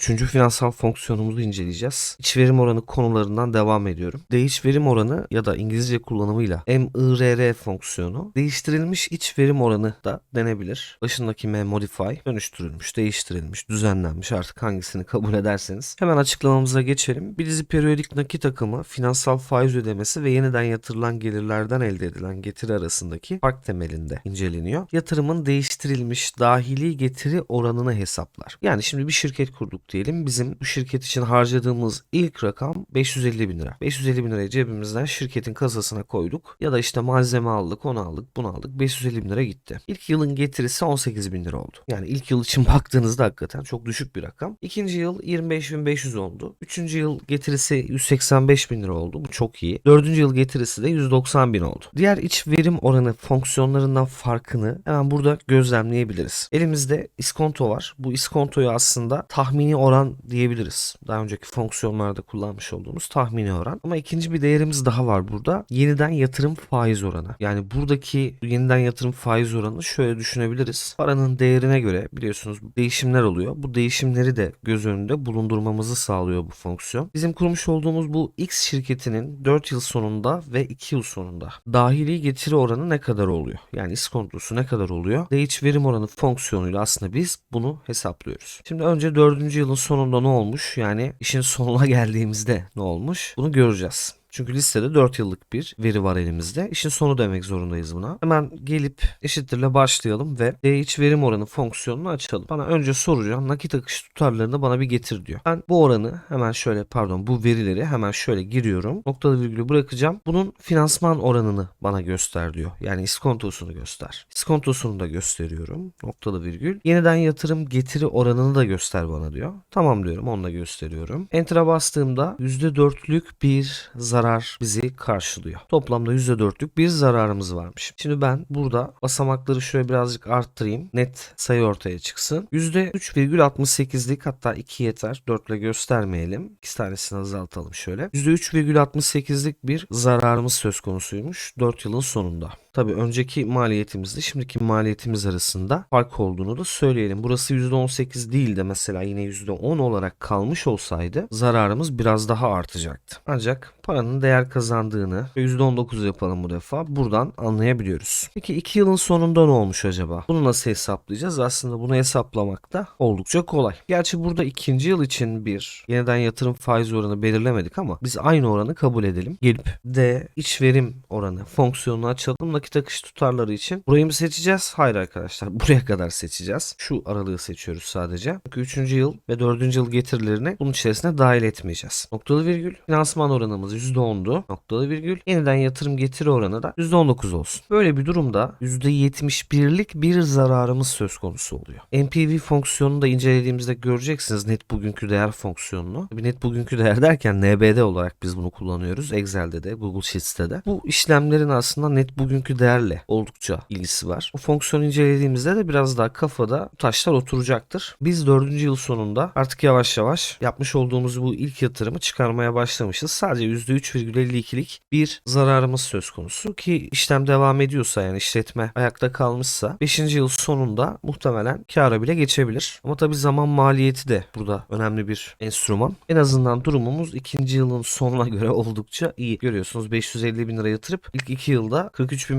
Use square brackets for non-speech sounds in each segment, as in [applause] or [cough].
Üçüncü finansal fonksiyonumuzu inceleyeceğiz. İç verim oranı konularından devam ediyorum. Değiş verim oranı ya da İngilizce kullanımıyla MIRR fonksiyonu değiştirilmiş iç verim oranı da denebilir. Başındaki M modify dönüştürülmüş, değiştirilmiş, düzenlenmiş artık hangisini kabul ederseniz. Hemen açıklamamıza geçelim. Bir dizi periyodik nakit akımı, finansal faiz ödemesi ve yeniden yatırılan gelirlerden elde edilen getiri arasındaki fark temelinde inceleniyor. Yatırımın değiştirilmiş dahili getiri oranını hesaplar. Yani şimdi bir şirket kurduk diyelim. Bizim bu şirket için harcadığımız ilk rakam 550 bin lira. 550 bin lirayı cebimizden şirketin kasasına koyduk. Ya da işte malzeme aldık, onu aldık, bunu aldık. 550 bin lira gitti. İlk yılın getirisi 18 bin lira oldu. Yani ilk yıl için [laughs] baktığınızda hakikaten çok düşük bir rakam. İkinci yıl 25 bin 500 oldu. Üçüncü yıl getirisi 185 bin lira oldu. Bu çok iyi. Dördüncü yıl getirisi de 190 bin oldu. Diğer iç verim oranı fonksiyonlarından farkını hemen burada gözlemleyebiliriz. Elimizde iskonto var. Bu iskontoyu aslında tahmini oran diyebiliriz. Daha önceki fonksiyonlarda kullanmış olduğumuz tahmini oran. Ama ikinci bir değerimiz daha var burada. Yeniden yatırım faiz oranı. Yani buradaki yeniden yatırım faiz oranını şöyle düşünebiliriz. Paranın değerine göre biliyorsunuz değişimler oluyor. Bu değişimleri de göz önünde bulundurmamızı sağlıyor bu fonksiyon. Bizim kurmuş olduğumuz bu X şirketinin 4 yıl sonunda ve 2 yıl sonunda dahili getiri oranı ne kadar oluyor? Yani iskontosu ne kadar oluyor? Değiş verim oranı fonksiyonuyla aslında biz bunu hesaplıyoruz. Şimdi önce 4. yılın sonunda ne olmuş? Yani işin sonuna [laughs] geldiğimizde ne olmuş? Bunu göreceğiz. Çünkü listede 4 yıllık bir veri var elimizde. İşin sonu demek zorundayız buna. Hemen gelip eşittirle başlayalım ve DH verim oranı fonksiyonunu açalım. Bana önce soracağım nakit akış tutarlarını bana bir getir diyor. Ben bu oranı hemen şöyle pardon bu verileri hemen şöyle giriyorum. Noktalı virgülü bırakacağım. Bunun finansman oranını bana göster diyor. Yani iskontosunu göster. İskontosunu da gösteriyorum. Noktalı virgül. Yeniden yatırım getiri oranını da göster bana diyor. Tamam diyorum onu da gösteriyorum. Enter'a bastığımda %4'lük bir zarar bizi karşılıyor. Toplamda %4'lük bir zararımız varmış. Şimdi ben burada basamakları şöyle birazcık arttırayım. Net sayı ortaya çıksın. %3,68'lik hatta 2 yeter. 4 ile göstermeyelim. İki tanesini azaltalım şöyle. %3,68'lik bir zararımız söz konusuymuş 4 yılın sonunda. Tabii önceki maliyetimizle şimdiki maliyetimiz arasında fark olduğunu da söyleyelim. Burası %18 değil de mesela yine %10 olarak kalmış olsaydı zararımız biraz daha artacaktı. Ancak paranın değer kazandığını %19 yapalım bu defa buradan anlayabiliyoruz. Peki 2 yılın sonunda ne olmuş acaba? Bunu nasıl hesaplayacağız? Aslında bunu hesaplamak da oldukça kolay. Gerçi burada ikinci yıl için bir yeniden yatırım faiz oranı belirlemedik ama biz aynı oranı kabul edelim. Gelip D iç verim oranı fonksiyonunu açalım nakit akış tutarları için. Burayı mı seçeceğiz? Hayır arkadaşlar. [laughs] Buraya kadar seçeceğiz. Şu aralığı seçiyoruz sadece. Çünkü 3. yıl ve 4. yıl getirilerini bunun içerisine dahil etmeyeceğiz. Noktalı virgül. Finansman oranımız %10'du. Noktalı virgül. Yeniden yatırım getiri oranı da %19 olsun. Böyle bir durumda %71'lik bir zararımız söz konusu oluyor. NPV fonksiyonunu da incelediğimizde göreceksiniz net bugünkü değer fonksiyonunu. Bir net bugünkü değer derken NBD olarak biz bunu kullanıyoruz. Excel'de de Google Sheets'te de. Bu işlemlerin aslında net bugünkü değerle oldukça ilgisi var. Bu fonksiyonu incelediğimizde de biraz daha kafada taşlar oturacaktır. Biz 4. yıl sonunda artık yavaş yavaş yapmış olduğumuz bu ilk yatırımı çıkarmaya başlamışız. Sadece %3,52'lik bir zararımız söz konusu ki işlem devam ediyorsa yani işletme ayakta kalmışsa 5. yıl sonunda muhtemelen kâra bile geçebilir. Ama tabi zaman maliyeti de burada önemli bir enstrüman. En azından durumumuz ikinci yılın sonuna göre oldukça iyi. Görüyorsunuz 550 bin lira yatırıp ilk 2 yılda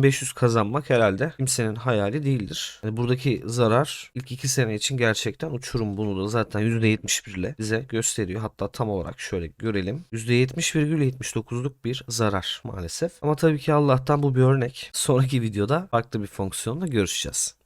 43.500 kazanmak herhalde kimsenin hayali değildir. Yani buradaki zarar ilk 2 sene için gerçekten uçurum bunu da zaten %71 ile bize gösteriyor. Hatta tam olarak şöyle görelim. %70,79'luk bir zarar maalesef. Ama tabii ki Allah'tan bu bir örnek. Sonraki videoda farklı bir fonksiyonla görüşeceğiz.